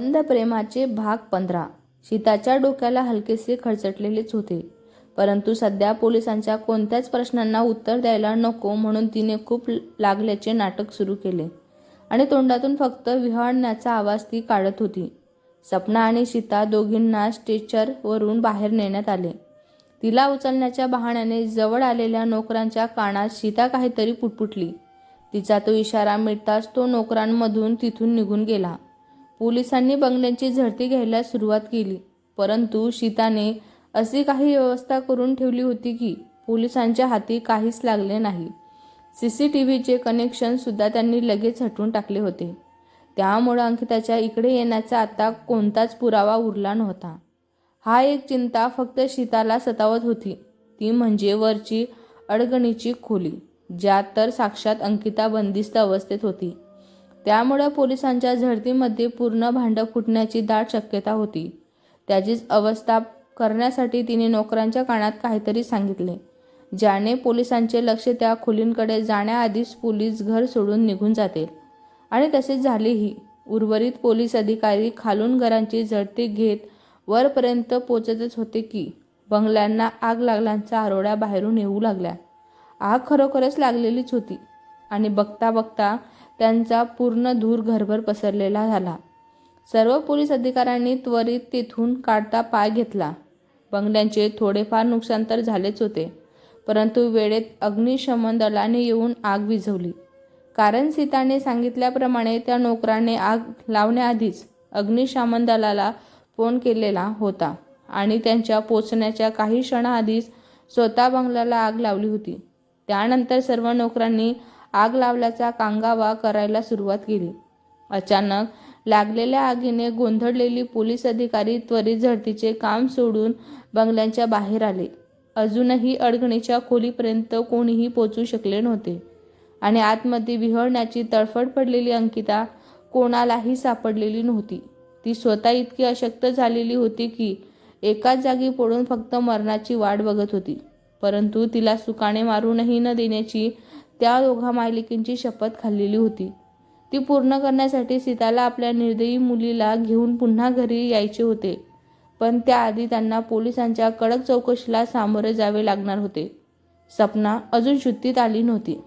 अंध प्रेमाचे भाग पंधरा. सीताच्या डोक्याला हलकेसे खडचटलेलेच होते. परंतु सध्या पोलिसांच्या कोणत्याच प्रश्नांना उत्तर द्यायला नको म्हणून तिने खूप लागल्याचे नाटक सुरू केले. आणि तोंडातून फक्त विहळण्याचा आवाज ती काढत होती. सपना आणि सीता दोघींना स्टेचरवरून बाहेर नेण्यात आले. तिला उचलण्याच्या बहाण्याने जवळ आलेल्या नोकरांच्या कानात सीता काहीतरी पुटपुटली. तिचा तो इशारा मिळताच तो नोकरांमधून तिथून निघून गेला. पोलिसांनी बंगल्यांची झडती घ्यायला सुरुवात केली. परंतु शीताने अशी काही व्यवस्था करून ठेवली होती की पोलिसांच्या हाती काहीच लागले नाही. सी सी टी व्हीचे कनेक्शनसुद्धा त्यांनी लगेच हटवून टाकले होते. त्यामुळं अंकिताच्या इकडे येण्याचा आता कोणताच पुरावा उरला नव्हता. हा एक चिंता फक्त शीताला सतावत होती. ती म्हणजे वरची अडगणीची खोली ज्यात तर साक्षात अंकिता बंदिस्त अवस्थेत होती. त्यामुळे पोलिसांच्या झडतीमध्ये पूर्ण भांडं फुटण्याची दाट शक्यता होती. त्याचीच अवस्था करण्यासाठी तिने नोकरांच्या कानात काहीतरी सांगितले ज्याने पोलिसांचे लक्ष त्या खोलींकडे जाण्याआधीच पोलीस घर सोडून निघून जातील आणि तसेच झालेही उर्वरित पोलीस अधिकारी खालून घरांची झडती घेत वरपर्यंत पोचतच होते की बंगल्यांना आग लागल्यांचा आरोड्या बाहेरून येऊ लागल्या. आग खरोखरच लागलेलीच होती. आणि बघता बघता त्यांचा पूर्ण धूर घरभर पसरलेला झाला. सर्व पोलीस अधिकाऱ्यांनी त्वरित तिथून काढता पाय घेतला. बंगल्यांचे थोडेफार नुकसान तर झालेच होते परंतु वेळेत अग्निशमन दलाने येऊन आग विझवली. कारण सीताने सांगितल्याप्रमाणे त्या नोकराने आग लावण्याआधीच अग्निशमन दलाला फोन केलेला होता आणि त्यांच्या पोचण्याच्या काही क्षणाआधीच स्वतः बंगल्याला आग लावली होती. त्यानंतर सर्व नोकरांनी आग लावल्याचा कांगावा करायला सुरुवात केली. अचानक लागलेल्या आगीने गोंधळलेली पोलीस अधिकारी त्वरित झडतीचे काम सोडून बंगल्यांच्या बाहेर आले. अजूनही अडगणीच्या खोलीपर्यंत कोणीही पोचू शकले नव्हते. आणि आतमध्ये विहळण्याची तडफड पडलेली अंकिता कोणालाही सापडलेली नव्हती. ती स्वतः इतकी अशक्त झालेली होती की एकाच जागी पडून फक्त मरणाची वाट बघत होती. परंतु तिला सुकाने मारूनही न देण्याची त्या दोघा मालिकेंची शपथ खाल्लेली होती. ती पूर्ण करण्यासाठी सीताला आपल्या निर्दयी मुलीला घेऊन पुन्हा घरी यायचे होते. पण त्याआधी त्यांना पोलिसांच्या कडक चौकशीला सामोरे जावे लागणार होते. सपना अजून शुद्धीत आली नव्हती.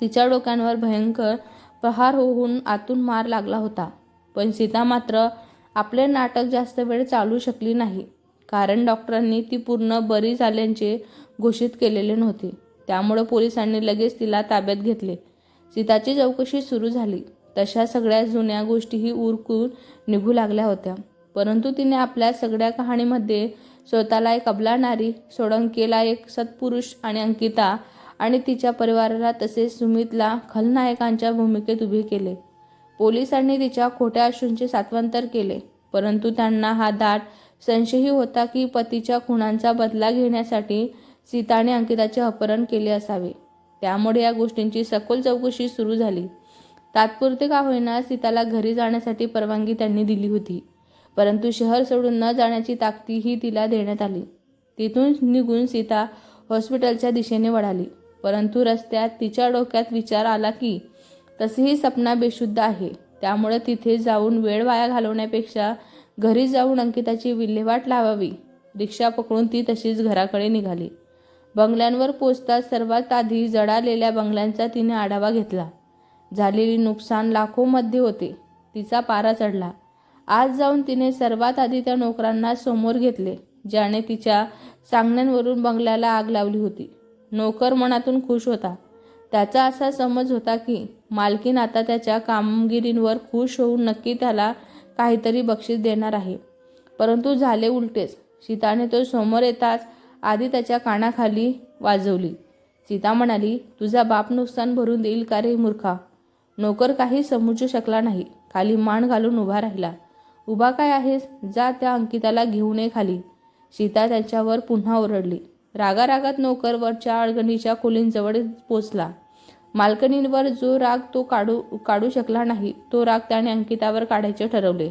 तिच्या डोक्यांवर भयंकर प्रहार होऊन आतून मार लागला होता. पण सीता मात्र आपले नाटक जास्त वेळ चालू शकली नाही. कारण डॉक्टरांनी ती पूर्ण बरी झाल्याचे घोषित केलेले नव्हते. त्यामुळं पोलिसांनी लगेच तिला ताब्यात घेतले. सीताची चौकशी सुरू झाली. तशा सगळ्या जुन्या गोष्टीही उरकून निघू लागल्या होत्या. परंतु तिने आपल्या सगळ्या कहाणीमध्ये स्वतःला एक अबलाणारी सोडंकेला एक सत्पुरुष आणि अंकिता आणि तिच्या परिवाराला तसेच सुमितला खलनायकांच्या भूमिकेत उभे केले. पोलिसांनी तिच्या खोट्या अश्रूंचे सात्वंतर केले. परंतु त्यांना हा दाट संशयही होता की पतीच्या खुणांचा बदला घेण्यासाठी सीताने अंकिताचे अपहरण केले असावे. त्यामुळे या गोष्टींची सखोल चौकशी सुरू झाली. तात्पुरते का होईना सीताला घरी जाण्यासाठी परवानगी त्यांनी दिली होती. परंतु शहर सोडून न जाण्याची ताकदीही तिला देण्यात आली. तिथून निघून सीता हॉस्पिटलच्या दिशेने वळाली. परंतु रस्त्यात तिच्या डोक्यात विचार आला की तसेही सपना बेशुद्ध आहे. त्यामुळे तिथे जाऊन वेळ वाया घालवण्यापेक्षा घरी जाऊन अंकिताची विल्हेवाट लावावी. रिक्षा पकडून ती तशीच घराकडे निघाली. बंगल्यांवर पोचताच सर्वात आधी जडालेल्या बंगल्यांचा तिने आढावा घेतला. झालेली नुकसान लाखोमध्ये होते. तिचा पारा चढला. आज जाऊन तिने सर्वात आधी त्या नोकरांना समोर घेतले ज्याने तिच्या सांगण्यांवरून बंगल्याला आग लावली होती. नोकर मनातून खुश होता. त्याचा असा समज होता की मालकीन आता त्याच्या कामगिरींवर खुश होऊन नक्की त्याला काहीतरी बक्षीस देणार आहे. परंतु झाले उलटेच. सीताने तो समोर येताच आधी त्याच्या कानाखाली वाजवली. सीता म्हणाली तुझा बाप नुकसान भरून देईल का रे मूर्खा? नोकर काही समजू शकला नाही. खाली मान घालून उभा राहिला. उभा काय आहेस? जा त्या अंकिताला घेऊन ये खाली. सीता त्याच्यावर पुन्हा ओरडली. रागारागात नोकर वरच्या अडगणीच्या खोलींजवळ पोचला. मालकणींवर जो राग तो काढू काढू शकला नाही तो राग त्याने अंकितावर काढायचे ठरवले.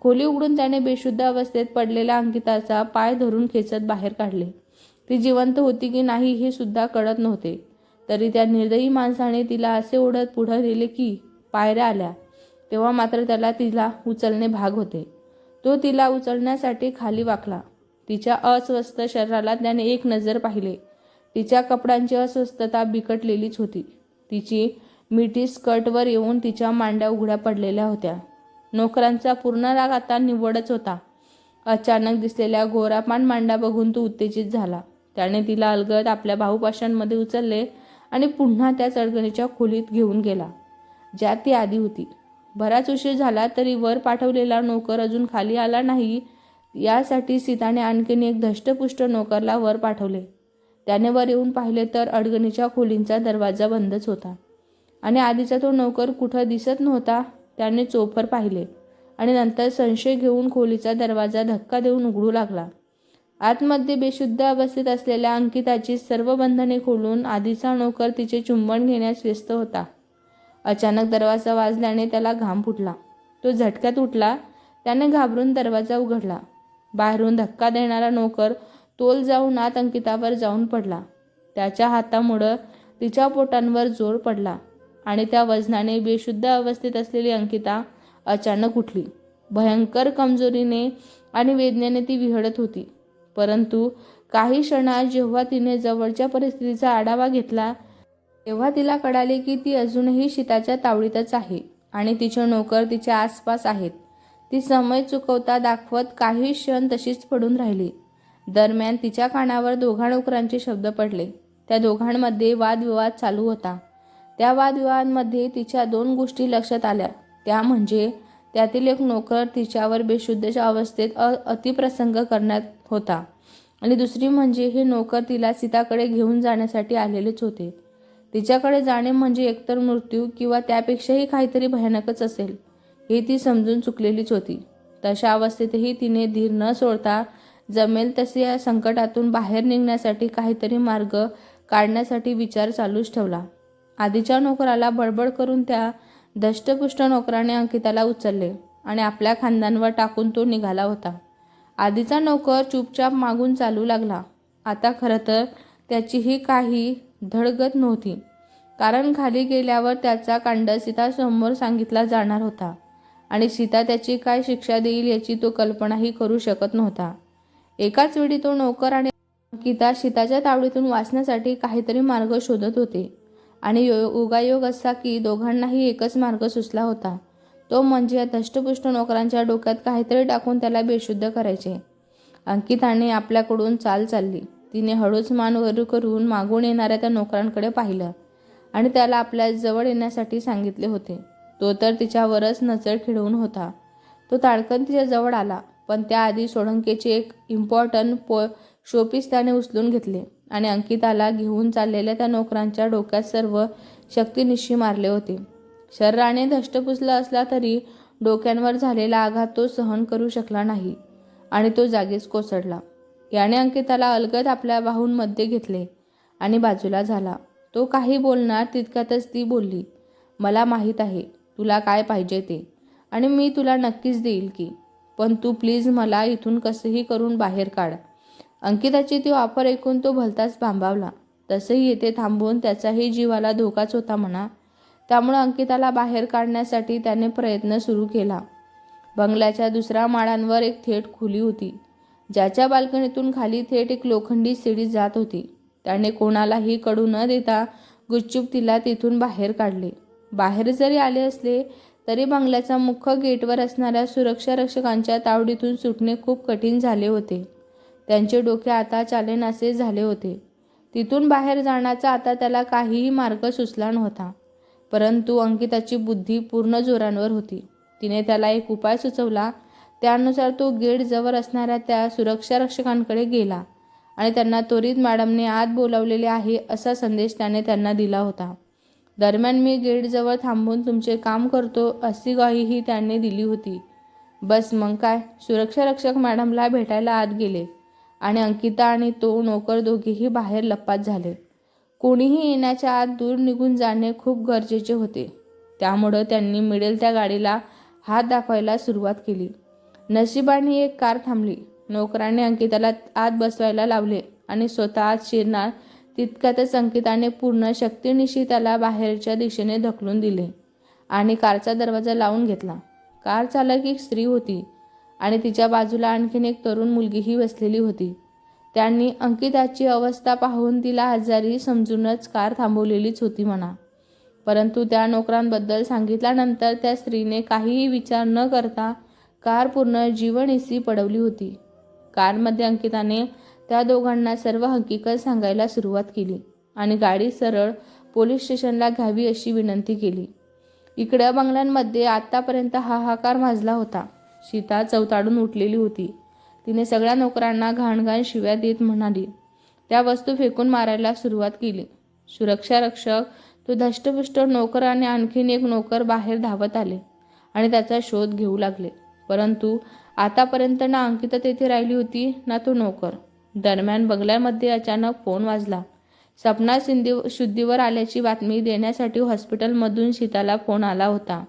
खोली उघडून त्याने बेशुद्ध अवस्थेत पडलेल्या अंकिताचा पाय धरून खेचत बाहेर काढले. ती जिवंत होती की नाही हे सुद्धा कळत नव्हते. तरी त्या निर्दयी माणसाने तिला असे ओढत पुढं नेले की पायऱ्या आल्या. तेव्हा मात्र त्याला तिला उचलणे भाग होते. तो तिला उचलण्यासाठी खाली वाकला. तिच्या अस्वस्थ शरीराला त्याने एक नजर पाहिले. तिच्या कपड्यांची अस्वस्थता बिकटलेलीच होती. तिची मिठी स्कर्टवर येऊन तिच्या मांड्या उघड्या पडलेल्या होत्या. नोकरांचा पूर्ण राग आता निवडच होता. अचानक दिसलेल्या गोरापान मांडा बघून तो उत्तेजित झाला. त्याने तिला अलगद आपल्या भाऊपाशांमध्ये उचलले आणि पुन्हा त्याच अडगणीच्या खोलीत घेऊन गेला ज्यात ती आधी होती. बराच उशीर झाला तरी वर पाठवलेला नोकर अजून खाली आला नाही यासाठी सीताने आणखीन एक धष्टपुष्ट नोकरला वर पाठवले. त्याने वर येऊन पाहिले तर अडगणीच्या खोलींचा दरवाजा बंदच होता आणि आधीचा तो नोकर कुठं दिसत नव्हता त्याने चोफर पाहिले आणि नंतर संशय घेऊन खोलीचा दरवाजा धक्का देऊन उघडू लागला. आतमध्ये बेशुद्ध अवस्थेत असलेल्या अंकिताची सर्व बंधने खोलून आधीचा नोकर तिचे चुंबन घेण्यास व्यस्त होता. अचानक दरवाजा वाजल्याने त्याला घाम फुटला. तो झटक्यात उठला त्याने घाबरून दरवाजा उघडला. बाहेरून धक्का देणारा नोकर तोल जाऊन आत अंकितावर जाऊन पडला. त्याच्या हातामुळं तिच्या पोटांवर जोर पडला आणि त्या वजनाने बेशुद्ध अवस्थेत असलेली अंकिता अचानक उठली. भयंकर कमजोरीने आणि वेदनेने ती विहळत होती. परंतु काही क्षणात जेव्हा तिने जवळच्या परिस्थितीचा आढावा घेतला तेव्हा तिला कळाले की ती अजूनही शीताच्या तावडीतच आहे आणि तिचे नोकर तिच्या आसपास आहेत. ती समय चुकवता दाखवत काही क्षण तशीच पडून राहिली. दरम्यान तिच्या कानावर दोघा नोकरांचे शब्द पडले. त्या दोघांमध्ये वादविवाद चालू होता. त्या वादविवादांमध्ये तिच्या दोन गोष्टी लक्षात आल्या. त्या म्हणजे त्यातील एक नोकर तिच्यावर बेशुद्धच्या अवस्थेत अ अतिप्रसंग करण्यात होता. आणि दुसरी म्हणजे हे नोकर तिला सीताकडे घेऊन जाण्यासाठी आलेलेच होते. तिच्याकडे जाणे म्हणजे एकतर मृत्यू किंवा त्यापेक्षाही काहीतरी भयानकच असेल हे ती समजून चुकलेलीच होती. तशा अवस्थेतही तिने धीर न सोडता जमेल तसे या संकटातून बाहेर निघण्यासाठी काहीतरी मार्ग काढण्यासाठी विचार चालूच ठेवला. आधीच्या नोकराला बडबड करून त्या धष्टपुष्ट नोकराने अंकिताला उचलले आणि आपल्या खांद्यांवर टाकून तो निघाला होता. आधीचा नोकर चुपचाप मागून चालू लागला. आता खरं तर त्याचीही काही धडगत नव्हती. कारण खाली गेल्यावर त्याचा कांड सीतासमोर सांगितला जाणार होता. आणि सीता त्याची काय शिक्षा देईल याची तो कल्पनाही करू शकत नव्हता. एकाच वेळी तो नोकर आणि अंकिता सीताच्या तावडीतून वाचण्यासाठी काहीतरी मार्ग शोधत होते. आणि यो योगायोग असा की दोघांनाही एकच मार्ग सुचला होता. तो म्हणजे या धष्टपुष्ट नोकरांच्या डोक्यात काहीतरी टाकून त्याला बेशुद्ध करायचे. अंकिताने आपल्याकडून चाल चालली. तिने हळूच मान वर करून मागून येणाऱ्या त्या नोकरांकडे पाहिलं आणि त्याला आपल्या जवळ येण्यासाठी सांगितले होते. तो तर तिच्यावरच नजर खिळवून होता. तो ताडकन तिच्या जवळ आला पण त्याआधी सोळंकेचे एक इम्पॉर्टंट पो शोपीस त्याने उचलून घेतले आणि अंकिताला घेऊन चाललेल्या त्या नोकरांच्या डोक्यात सर्व शक्तिनिशी मारले होते. शरीराने धष्टपुसला असला तरी डोक्यांवर झालेला आघात तो सहन करू शकला नाही आणि तो जागीच कोसळला. याने अंकिताला अलगद आपल्या बाहूंमध्ये घेतले आणि बाजूला झाला. तो काही बोलणार तितक्यातच ती बोलली मला माहीत आहे तुला काय पाहिजे ते आणि मी तुला नक्कीच देईल की पण तू प्लीज मला इथून कसंही करून बाहेर काढ. अंकिताची ती ऑफर ऐकून तो भलताच भांबावला. तसंही येथे थांबून त्याचाही जीवाला धोकाच होता म्हणा त्यामुळे अंकिताला बाहेर काढण्यासाठी त्याने प्रयत्न सुरू केला. बंगल्याच्या दुसऱ्या माळांवर एक थेट खुली होती. ज्याच्या बाल्कनीतून खाली थेट एक लोखंडी सीडी जात होती. त्याने कोणालाही कळू न देता गुपचूप तिला तिथून बाहेर काढले. बाहेर जरी आले असले तरी बंगल्याच्या मुख्य गेटवर असणाऱ्या सुरक्षा रक्षकांच्या तावडीतून सुटणे खूप कठीण झाले होते. त्यांचे डोके आता चालेनासे झाले होते. तिथून बाहेर जाण्याचा आता त्याला काहीही मार्ग सुचला नव्हता. परंतु अंकिताची बुद्धी पूर्ण जोरांवर होती. तिने त्याला एक उपाय सुचवला. त्यानुसार तो गेट जवळ असणाऱ्या त्या सुरक्षा रक्षकांकडे गेला आणि त्यांना त्वरित मॅडमने आत बोलावलेले आहे असा संदेश त्याने त्यांना दिला होता. दरम्यान मी गेटजवळ थांबून तुमचे काम करतो अशी ग्वाहीही त्यांनी दिली होती. बस मग काय सुरक्षा रक्षक मॅडमला भेटायला आत गेले आणि अंकिता आणि तो नोकर दोघेही बाहेर लप्पात झाले. कोणीही येण्याच्या आत दूर निघून जाणे खूप गरजेचे होते. त्यामुळं त्यांनी मिळेल त्या गाडीला हात दाखवायला सुरुवात केली. नशिबाने एक कार थांबली. नोकराने अंकिताला आत बसवायला लावले आणि स्वतः आत शिरणार तितक्यातच अंकिताने पूर्ण शक्तीनिशी त्याला बाहेरच्या दिशेने ढकलून दिले आणि कारचा दरवाजा लावून घेतला. कार चालक एक स्त्री होती आणि तिच्या बाजूला आणखीन एक तरुण मुलगीही बसलेली होती. त्यांनी अंकिताची अवस्था पाहून तिला आजारी समजूनच कार थांबवलेलीच होती म्हणा. परंतु त्या नोकरांबद्दल सांगितल्यानंतर त्या स्त्रीने काहीही विचार न करता कार पूर्ण जीवनिसी पडवली होती. कारमध्ये अंकिताने त्या दोघांना सर्व हकीकत सांगायला सुरुवात केली आणि गाडी सरळ पोलीस स्टेशनला घ्यावी अशी विनंती केली. इकडं बंगल्यांमध्ये आत्तापर्यंत हाहाकार माजला होता. सीता चवताडून उठलेली होती. तिने सगळ्या नोकरांना घाणघाण शिव्या देत म्हणाली. त्या वस्तू फेकून मारायला सुरुवात केली. सुरक्षा रक्षक तो धष्टपुष्ट नोकर आणि आणखीन एक नोकर बाहेर धावत आले आणि त्याचा शोध घेऊ लागले. परंतु आतापर्यंत ना अंकिता तेथे राहिली होती ना तो नोकर. दरम्यान बंगल्यामध्ये अचानक फोन वाजला. सपना सिंधी शुद्धीवर आल्याची बातमी देण्यासाठी हॉस्पिटलमधून सीताला फोन आला होता.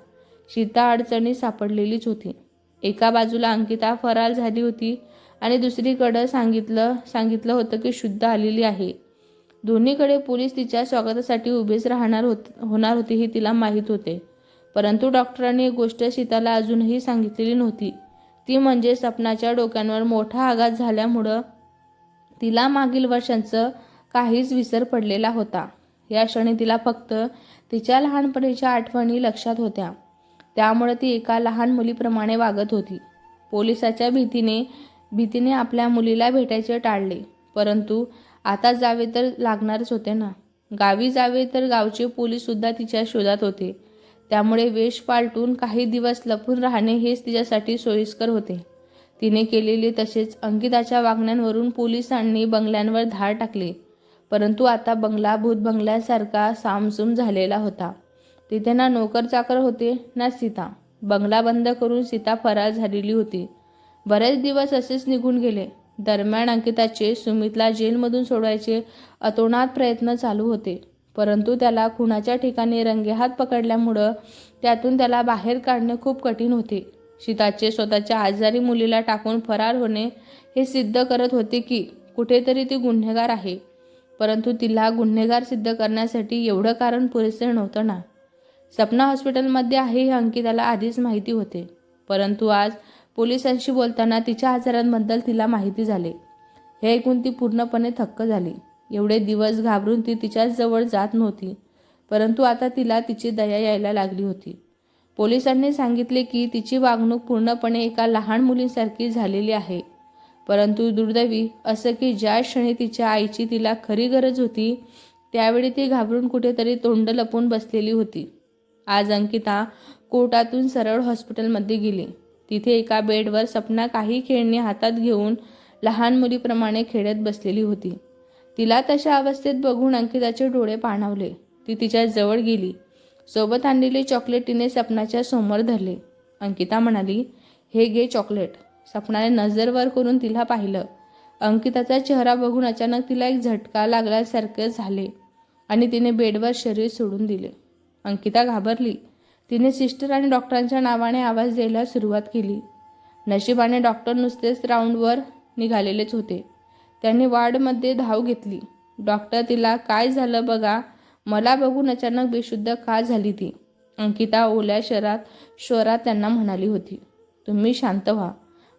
सीता अडचणीत सापडलेलीच होती. एका बाजूला अंकिता फरार झाली होती आणि दुसरीकडं सांगितलं सांगितलं होतं की शुद्ध आलेली आहे. दोन्हीकडे पोलीस तिच्या स्वागतासाठी उभेच राहणार होत होणार होते हे तिला माहीत होते. परंतु डॉक्टरांनी एक गोष्ट सीताला अजूनही सांगितलेली नव्हती. ती म्हणजे सपनाच्या डोक्यांवर मोठा आघात झाल्यामुळं तिला मागील वर्षांचं काहीच विसर पडलेला होता. या क्षणी तिला फक्त तिच्या लहानपणीच्या आठवणी लक्षात होत्या. त्यामुळे ती एका लहान मुलीप्रमाणे वागत होती. पोलिसाच्या भीतीने भीतीने आपल्या मुलीला भेटायचे टाळले. परंतु आता जावे तर लागणारच होते ना. गावी जावे तर गावचे पोलीससुद्धा तिच्या शोधात होते. त्यामुळे वेश पालटून काही दिवस लपून राहणे हेच तिच्यासाठी सोयीस्कर होते. तिने केलेले तसेच अंकिताच्या वागण्यांवरून पोलिसांनी बंगल्यांवर धाड टाकली. परंतु आता बंगला भूत बंगल्यासारखा सामसूम झालेला होता. तिथे ना नोकर चाकर होते ना सीता. बंगला बंद करून सीता फरार झालेली होती. बरेच दिवस असेच निघून गेले. दरम्यान अंकिताचे सुमितला जेलमधून सोडवायचे अतोनात प्रयत्न चालू होते. परंतु त्याला खुनाच्या ठिकाणी रंगेहात पकडल्यामुळं त्यातून त्याला बाहेर काढणे खूप कठीण होते. सीताचे स्वतःच्या आजारी मुलीला टाकून फरार होणे हे सिद्ध करत होते की कुठेतरी ती गुन्हेगार आहे. परंतु तिला गुन्हेगार सिद्ध करण्यासाठी एवढं कारण पुरेसे नव्हतं ना. सपना हॉस्पिटलमध्ये आहे हे अंकिताला आधीच माहिती होते. परंतु आज पोलिसांशी बोलताना तिच्या आजारांबद्दल तिला माहिती झाले. हे ऐकून ती पूर्णपणे थक्क झाली. एवढे दिवस घाबरून ती तिच्याच जवळ जात नव्हती परंतु आता तिला तिची दया यायला लागली होती. पोलिसांनी सांगितले की तिची वागणूक पूर्णपणे एका लहान मुलीसारखी झालेली आहे. परंतु दुर्दैवी असं की ज्या क्षणी तिच्या आईची तिला खरी गरज होती त्यावेळी ती घाबरून कुठेतरी तोंड लपून बसलेली होती. आज अंकिता कोर्टातून सरळ हॉस्पिटलमध्ये गेली. तिथे एका बेडवर सपना काही खेळणी हातात घेऊन लहान मुलीप्रमाणे खेळत बसलेली होती. तिला तशा अवस्थेत बघून अंकिताचे डोळे पाणावले. ती तिच्या जवळ गेली. सोबत आणलेले चॉकलेट तिने सपनाच्या समोर धरले. अंकिता म्हणाली हे घे चॉकलेट. सपनाने नजरवर करून तिला पाहिलं. अंकिताचा चेहरा बघून अचानक तिला एक झटका लागल्यासारखे झाले आणि तिने बेडवर शरीर सोडून दिले. अंकिता घाबरली. तिने सिस्टर आणि डॉक्टरांच्या नावाने आवाज द्यायला सुरुवात केली. नशिबाने डॉक्टर नुसतेच राऊंडवर निघालेलेच होते. त्यांनी वार्डमध्ये धाव घेतली. डॉक्टर तिला काय झालं बघा? मला बघून अचानक बेशुद्ध का झाली ती? अंकिता ओल्या शहरात शोरात त्यांना म्हणाली होती. तुम्ही शांत व्हा.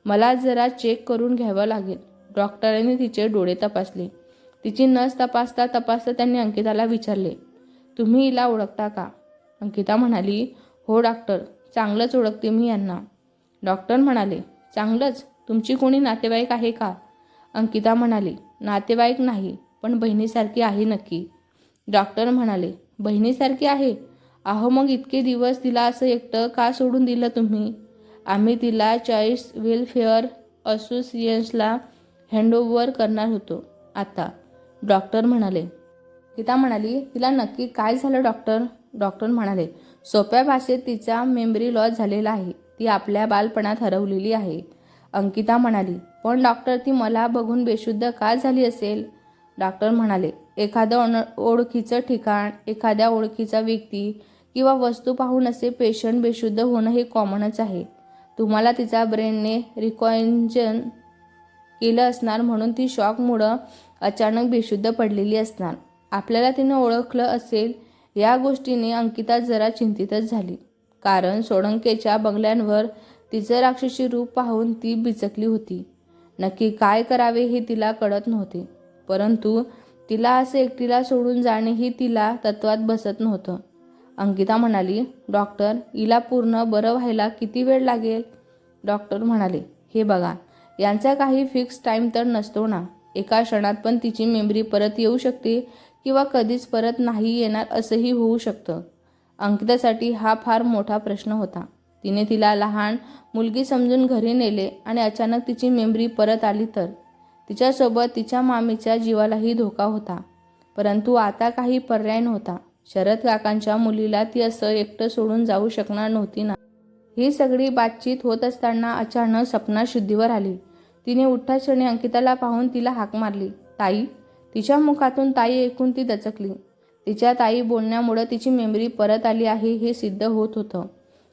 मला जरा चेक करून घ्यावं लागेल. डॉक्टरांनी तिचे डोळे तपासले. तिची नस तपासता तपासता त्यांनी अंकिताला विचारले तुम्ही हिला ओळखता का? अंकिता म्हणाली हो डॉक्टर. चांगलंच ओळखते मी यांना. डॉक्टर म्हणाले चांगलंच? तुमची कोणी नातेवाईक आहे का? अंकिता म्हणाली नातेवाईक नाही पण बहिणीसारखी आहे नक्की. डॉक्टर म्हणाले बहिणीसारखी आहे? अहो मग इतके दिवस तिला असं एकटं का सोडून दिलं तुम्ही? आम्ही तिला चॉईस वेलफेअर असोसिएशनला हँडओव्हर करणार होतो आता. डॉक्टर म्हणाले गीता म्हणाली तिला नक्की काय झालं डॉक्टर? डॉक्टर म्हणाले सोप्या भाषेत तिचा मेमरी लॉस झालेला आहे. ती आपल्या बालपणात हरवलेली आहे. अंकिता म्हणाली पण डॉक्टर ती मला बघून बेशुद्ध का झाली असेल? डॉक्टर म्हणाले एखादं ओळखीचं ठिकाण एखाद्या ओळखीचा व्यक्ती किंवा वस्तू पाहून असे पेशंट बेशुद्ध होणं हे कॉमनच आहे. तुम्हाला तिचा ब्रेनने रिकॉइंजन केलं असणार म्हणून ती शॉकमुळं अचानक बेशुद्ध पडलेली असणार. आपल्याला तिनं ओळखलं असेल या गोष्टीने अंकिता जरा चिंतितच झाली. कारण सोळंकेच्या बंगल्यांवर तिचं राक्षसी रूप पाहून ती बिचकली होती. नक्की काय करावे हे तिला कळत नव्हते. परंतु तिला असे एकटीला सोडून जाणेही तिला तत्वात बसत नव्हतं. अंकिता म्हणाली डॉक्टर हिला पूर्ण बरं व्हायला किती वेळ लागेल? डॉक्टर म्हणाले हे बघा यांचा काही फिक्स टाईम तर नसतो ना. एका क्षणात पण तिची मेमरी परत येऊ शकते किंवा कधीच परत नाही येणार असंही होऊ शकतं. अंकितासाठी हा फार मोठा प्रश्न होता. तिने तिला लहान मुलगी समजून घरी नेले आणि अचानक तिची मेमरी परत आली तर. तिच्यासोबत तिच्या मामीच्या जीवालाही धोका होता. परंतु आता काही पर्याय नव्हता. शरद काकांच्या मुलीला ती असं एकटं सोडून जाऊ शकणार नव्हती ना. ही सगळी बातचीत होत असताना अचानक सपना शुद्धीवर आली. तिने उठ्ठा क्षणी अंकिताला पाहून तिला हाक मारली. ताई तिच्या मुखातून ताई ऐकून ती दचकली. तिच्या ताई बोलण्यामुळं तिची मेमरी परत आली आहे हे सिद्ध होत होतं.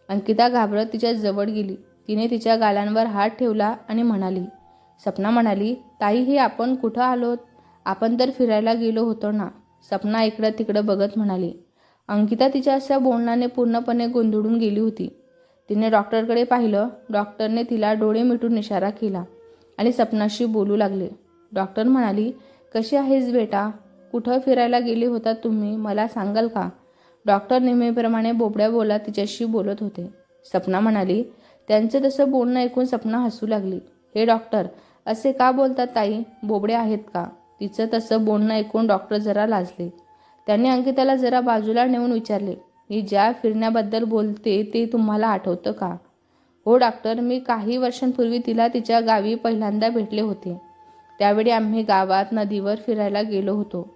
अंकिता घाबरत तिच्या जवळ गेली. तिने तिच्या गालांवर हात ठेवला आणि म्हणाली सपना म्हणाली ताई हे आपण कुठं आलोत? आपण तर फिरायला गेलो होतो ना. सपना इकडं तिकडं बघत म्हणाली. अंकिता तिच्या अशा बोलण्याने पूर्णपणे गोंधळून गेली होती. तिने डॉक्टरकडे पाहिलं. डॉक्टरने तिला डोळे मिटून इशारा केला आणि सपनाशी बोलू लागले. डॉक्टर म्हणाली कशी आहेस बेटा? कुठं फिरायला गेले होता तुम्ही? मला सांगाल का? डॉक्टर नेहमीप्रमाणे बोबड्या बोला तिच्याशी बोलत होते. सपना म्हणाली त्यांचं तसं बोलणं ऐकून सपना हसू लागली. हे डॉक्टर असे का बोलतात ताई? बोबडे आहेत का? तिचं तसं बोलणं ऐकून डॉक्टर जरा लाजले. त्यांनी अंकिताला जरा बाजूला नेऊन विचारले मी ज्या फिरण्याबद्दल बोलते ते तुम्हाला आठवतं का? हो डॉक्टर मी काही वर्षांपूर्वी तिला तिच्या गावी पहिल्यांदा भेटले होते. त्यावेळी आम्ही गावात नदीवर फिरायला गेलो होतो.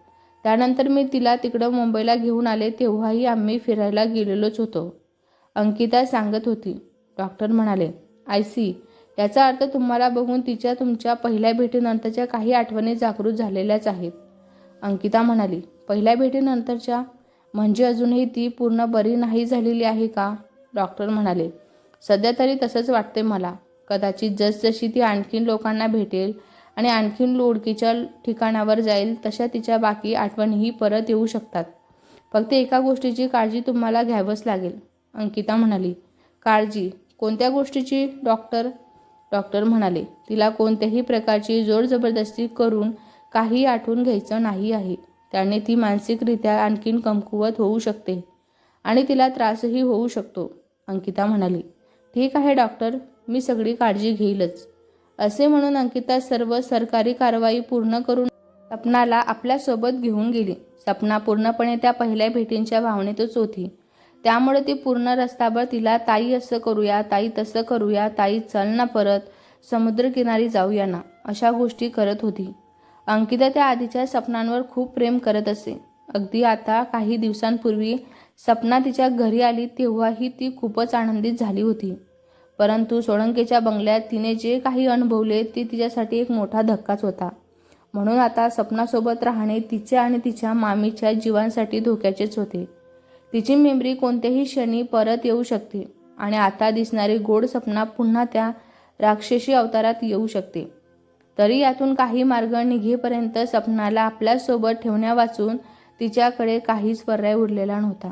त्यानंतर मी तिला तिकडं मुंबईला घेऊन आले तेव्हाही आम्ही फिरायला गेलेलोच होतो. अंकिता सांगत होती. डॉक्टर म्हणाले आय सी याचा अर्थ तुम्हाला बघून तिच्या तुमच्या पहिल्या भेटीनंतरच्या काही आठवणी जागृत झालेल्याच आहेत. अंकिता म्हणाली पहिल्या भेटीनंतरच्या? म्हणजे अजूनही ती पूर्ण बरी नाही झालेली आहे का? डॉक्टर म्हणाले सध्या तरी तसंच वाटते मला. कदाचित जसजशी ती आणखीन लोकांना भेटेल आणि आणखीन लोडकीच्या ठिकाणावर जाईल तशा तिच्या बाकी आठवणीही परत येऊ शकतात. फक्त एका गोष्टीची काळजी तुम्हाला घ्यावंच लागेल अंकिता म्हणाली. काळजी? कोणत्या गोष्टीची डॉक्टर? डॉक्टर म्हणाले. तिला कोणत्याही प्रकारची जोर जबरदस्ती करून काही आठवून घ्यायचं नाही आहे. त्याने ती मानसिकरित्या आणखीन कमकुवत होऊ शकते आणि तिला त्रासही होऊ शकतो अंकिता म्हणाली. ठीक आहे डॉक्टर. मी सगळी काळजी घेईलच. असे म्हणून अंकिता सर्व सरकारी कारवाई पूर्ण करून सपनाला आपल्यासोबत घेऊन गेली. सपना पूर्णपणे त्या पहिल्या भेटींच्या भावनेतच होती. त्यामुळे ती पूर्ण रस्ताभर तिला ताई असं करूया ताई तसं करूया ताई चल ना परत समुद्रकिनारी जाऊया ना अशा गोष्टी करत होती. अंकिता त्या आधीच्या सपनांवर खूप प्रेम करत असे. अगदी आता काही दिवसांपूर्वी सपना तिच्या घरी आली तेव्हाही ती खूपच आनंदित झाली होती. परंतु सोळंकेच्या बंगल्यात तिने जे काही अनुभवले ते तिच्यासाठी एक मोठा धक्काच होता. म्हणून आता सपनासोबत राहणे तिच्या आणि तिच्या मामीच्या जीवांसाठी धोक्याचेच होते. तिची मेमरी कोणत्याही क्षणी परत येऊ शकते आणि आता दिसणारी गोड सपना पुन्हा त्या राक्षसी अवतारात येऊ शकते. तरी यातून काही मार्ग निघेपर्यंत सपनाला आपल्यासोबत ठेवण्यावाचून तिच्याकडे काहीच पर्याय उरलेला नव्हता.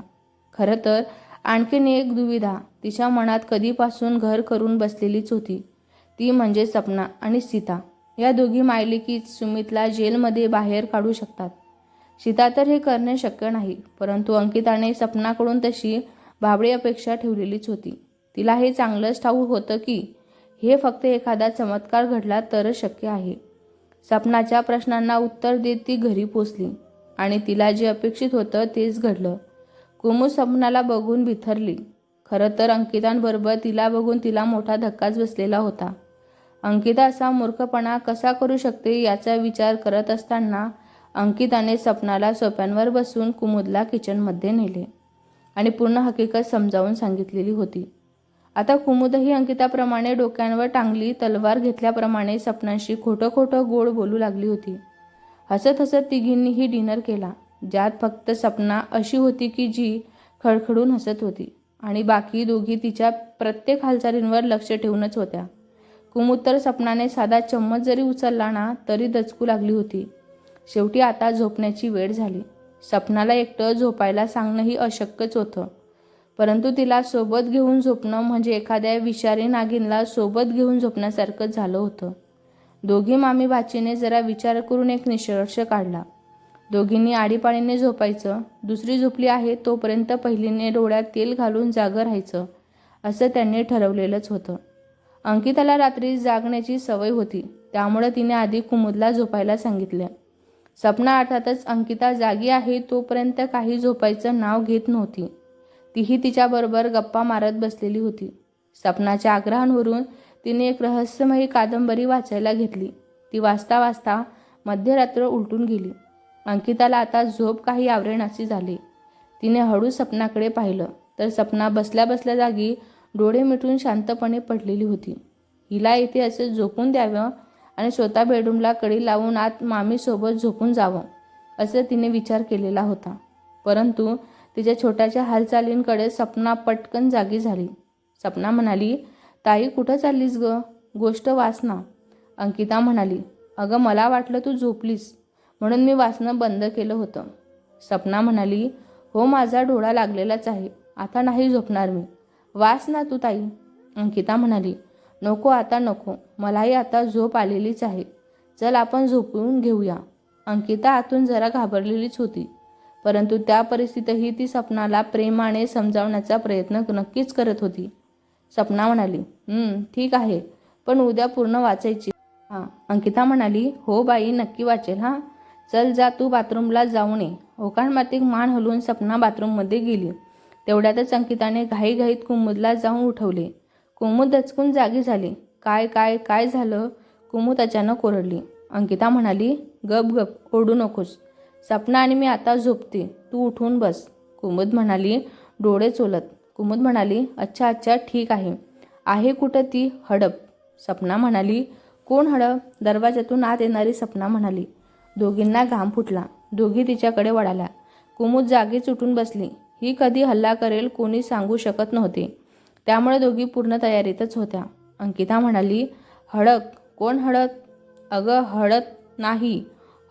खरं तर आणखीन एक दुविधा तिच्या मनात कधीपासून घर करून बसलेलीच होती. ती म्हणजे सपना आणि सीता. या दोघी मायलिकीच सुमितला जेलमध्ये बाहेर काढू शकतात. सीता तर हे करणे शक्य नाही परंतु अंकिताने सपनाकडून तशी भाबडी अपेक्षा ठेवलेलीच होती. तिला हे चांगलंच ठाऊक होतं की हे फक्त एखादा चमत्कार घडला तरच शक्य आहे. सपनाच्या प्रश्नांना उत्तर देत ती घरी पोचली आणि तिला जे अपेक्षित होतं तेच घडलं. कुमू सपनाला बघून बिथरली खरं तर अंकितांबरोबर तिला बघून तिला मोठा धक्काच बसलेला होता. अंकिता असा मूर्खपणा कसा करू शकते याचा विचार करत असताना अंकिताने सपनाला सोप्यांवर बसून कुमुदला किचनमध्ये नेले आणि पूर्ण हकीकत समजावून सांगितलेली होती. आता कुमुदही अंकिताप्रमाणे डोक्यांवर टांगली तलवार घेतल्याप्रमाणे सपनाशी खोटं खोटं गोड बोलू लागली होती. हसत हसत तिघींनीही डिनर केला ज्यात फक्त सपना अशी होती की जी खडखडून हसत होती. आणि बाकी दोघी तिच्या प्रत्येक हालचालींवर लक्ष ठेवूनच होत्या. कुमुद तर सपनाने साधा चम्मच जरी उचलला ना तरी दचकू लागली होती. शेवटी आता झोपण्याची वेळ झाली. सपनाला एकटं झोपायला सांगणंही अशक्यच होतं. परंतु तिला सोबत घेऊन झोपणं म्हणजे एखाद्या विषारी नागिनला सोबत घेऊन झोपण्यासारखंच झालं होतं. दोघी मामी भाचीने जरा विचार करून एक निष्कर्ष काढला. दोघींनी आडीपाडीने झोपायचं. दुसरी झोपली आहे तोपर्यंत पहिलीने डोळ्यात तेल घालून जागं राहायचं असं त्यांनी ठरवलेलंच होतं. अंकिताला रात्री जागण्याची सवय होती. त्यामुळे तिने आधी कुमुदला झोपायला सांगितलं. सपना अर्थातच अंकिता जागी आहे तोपर्यंत काही झोपायचं नाव घेत नव्हती. तीही तिच्याबरोबर गप्पा मारत बसलेली होती. सपनाच्या आग्रहांवरून तिने एक रहस्यमयी कादंबरी वाचायला घेतली. ती वाचता वाचता मध्यरात्र उलटून गेली. अंकिताला आता झोप काही आवरेनाशी झाली. तिने हळू सपनाकडे पाहिलं तर सपना बसल्या बसल्या जागी डोळे मिटून शांतपणे पडलेली होती. हिला इथे असे झोपून द्यावं आणि स्वतः बेडरूमला कडी लावून आत मामीसोबत झोपून जावं असं तिने विचार केलेला होता. परंतु तिच्या छोट्याच्या हालचालींकडे सपना पटकन जागी झाली. सपना म्हणाली ताई कुठं चाललीस ग? गोष्ट वाचना. अंकिता म्हणाली अगं मला वाटलं तू झोपलीस. म्हणून मी वाचणं बंद केलं होतं. सपना म्हणाली हो माझा डोळा लागलेलाच आहे. आता नाही झोपणार मी. वाच ना तू ताई. अंकिता म्हणाली नको आता नको. मलाही आता झोप आलेलीच आहे. चल आपण झोपून घेऊया. अंकिता आतून जरा घाबरलेलीच होती परंतु त्या परिस्थितीतही ती सपनाला प्रेमाने समजावण्याचा प्रयत्न नक्कीच करत होती. सपना म्हणाली ठीक आहे पण उद्या पूर्ण वाचायची. हां अंकिता म्हणाली हो बाई नक्की वाचेल हां. चल जा तू बाथरूमला जाऊन ये ओकाणमातीक मान हलवून सपना बाथरूममध्ये गेली. तेवढ्यातच अंकिताने घाईघाईत कुमुदला जाऊन उठवले. कुमुद दचकून जागी झाली. काय काय काय झालं? कुमुद अचानक ओरडली. अंकिता म्हणाली गप गप ओढू नकोस. सपना आणि मी आता झोपते. तू उठून बस. कुमुद म्हणाली डोळे चोलत. कुमुद म्हणाली अच्छा अच्छा ठीक आहे. आहे कुठं ती? हडप. सपना म्हणाली कोण हडप? दरवाजातून आत येणारी सपना म्हणाली. दोघींना घाम फुटला. दोघी तिच्याकडे वळाल्या. कुमुद जागीच उठून बसली. ही कधी हल्ला करेल कोणी सांगू शकत नव्हते. त्यामुळे दोघी पूर्ण तयारीतच होत्या. अंकिता म्हणाली हडक कोण हडत अगं हडत नाही.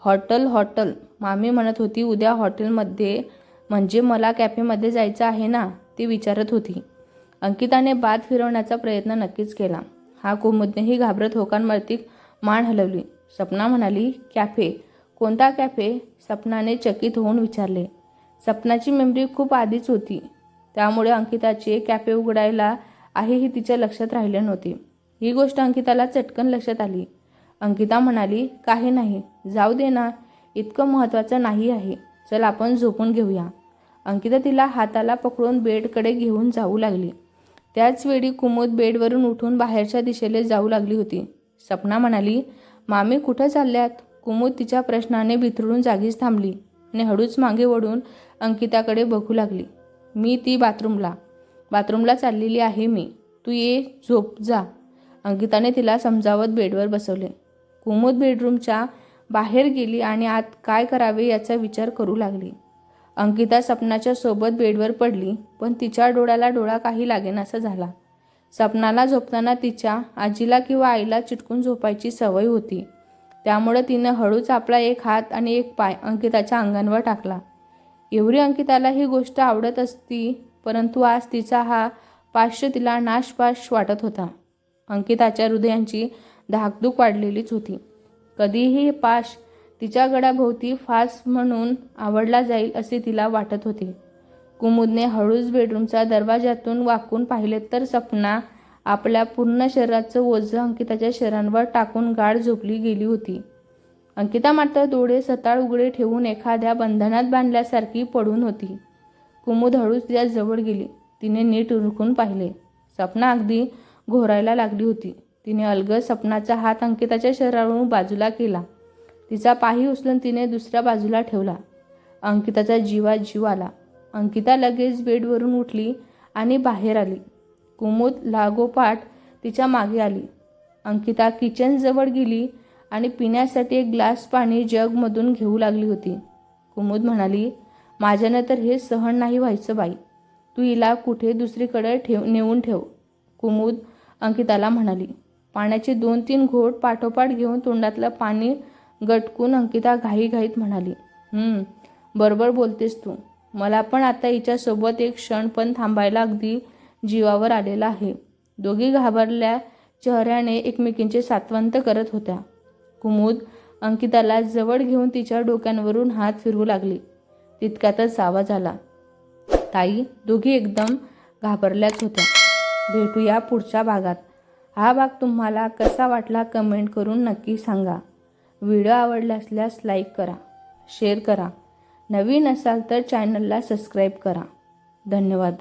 Hotel hotel. मामी म्हणत होती उद्या हॉटेलमध्ये म्हणजे मला कॅफेमध्ये जायचं आहे ना ती विचारत होती. अंकिताने बाद फिरवण्याचा प्रयत्न नक्कीच केला. हा कुमुदनेही घाबरत होकांवरती मान हलवली. सपना म्हणाली कॅफे कोणता कॅफे सपनाने चकित होऊन विचारले. सपनाची मेमरी खूप आधीच होती. त्यामुळे अंकिताचे कॅफे उघडायला आहे ही तिच्या लक्षात राहिले नव्हते. ही गोष्ट अंकिताला चटकन लक्षात आली. अंकिता म्हणाली काही नाही. जाऊ दे ना. इतकं महत्त्वाचं नाही आहे. चल आपण झोपून घेऊया. अंकिता तिला हाताला पकडून बेडकडे घेऊन जाऊ लागली. त्याच वेळी कुमुद बेडवरून उठून बाहेरच्या दिशेला जाऊ लागली होती. सपना म्हणाली मामी कुठं चालल्यात? कुमुद तिच्या प्रश्नाने बिथरून जागीच थांबली. आणि हळूच मागे वळून अंकिताकडे बघू लागली. मी ती बाथरूमला. बाथरूमला चाललेली आहे मी. तू ये झोप जा. अंकिताने तिला समजावत बेडवर बसवले. कुमुद बेडरूमच्या बाहेर गेली आणि आत काय करावे याचा विचार करू लागली. अंकिता सपनाच्या सोबत बेडवर पडली पण तिच्या डोळ्याला डोळा काही लागेनासा झाला. सपनाला झोपताना तिच्या आजीला किंवा आईला चिटकून झोपायची सवय होती. त्यामुळे तिनं हळूच आपला एक हात आणि एक पाय अंकिताच्या अंगांवर टाकला. एवढी अंकिताला ही गोष्ट आवडत असती परंतु आज तिचा हा पाश्य तिला नाशपाश वाटत होता. अंकिताच्या हृदयांची धाकधूक वाढलेलीच होती. कधीही पाश तिच्या गडाभोवती फास म्हणून आवडला जाईल असे तिला वाटत होते. कुमुदने हळूच बेडरूमच्या दरवाजातून वाकून पाहिले तर सपना आपल्या पूर्ण शरीराचं ओझं अंकिताच्या शरीरांवर टाकून गाढ झोपली गेली होती. अंकिता मात्र डोळे सताळ उघडे ठेवून एखाद्या बंधनात बांधल्यासारखी पडून होती. कुमुद हळूच तिच्या जवळ गेली. तिने नीट उरकून पाहिले. सपना अगदी घोरायला लागली होती. तिने अलगद सपनाचा हात अंकिताच्या शरीरावरून बाजूला केला. तिचा पाही उचलून तिने दुसऱ्या बाजूला ठेवला. अंकिताचा जीवा जीव आला. अंकिता लगेच बेडवरून उठली आणि बाहेर आली. कुमुद लागोपाठ तिच्यामागे आली. अंकिता किचनजवळ गेली आणि पिण्यासाठी एक ग्लास पाणी जगमधून घेऊ लागली होती. कुमुद म्हणाली माझ्यानं तर हे सहन नाही व्हायचं बाई. तू हिला कुठे दुसरीकडे ठेव नेऊन ठेव. कुमुद अंकिताला म्हणाली. पाण्याचे दोन तीन घोट पाठोपाठ घेऊन तोंडातलं पाणी गटकून अंकिता घाईघाईत म्हणाली बरोबर बोलतेस तू. मला पण आता हिच्यासोबत एक क्षण पण थांबायला अगदी जीवावर आलेला आहे. दोघी घाबरल्या चेहऱ्याने एकमेकींचे सात्वंत करत होत्या. कुमुद अंकिताला जवळ घेऊन तिच्या डोक्यांवरून हात फिरवू लागली. तितक्यातच आवाज आला. ताई दोघी एकदम घाबरल्याच होत्या. भेटूया पुढच्या भागात. हा भाग तुम्हाला कसा वाटला कमेंट करून नक्की सांगा. व्हिडिओ आवडला असल्यास लाईक करा शेअर करा. नवीन असाल तर चॅनलला सबस्क्राईब करा. धन्यवाद.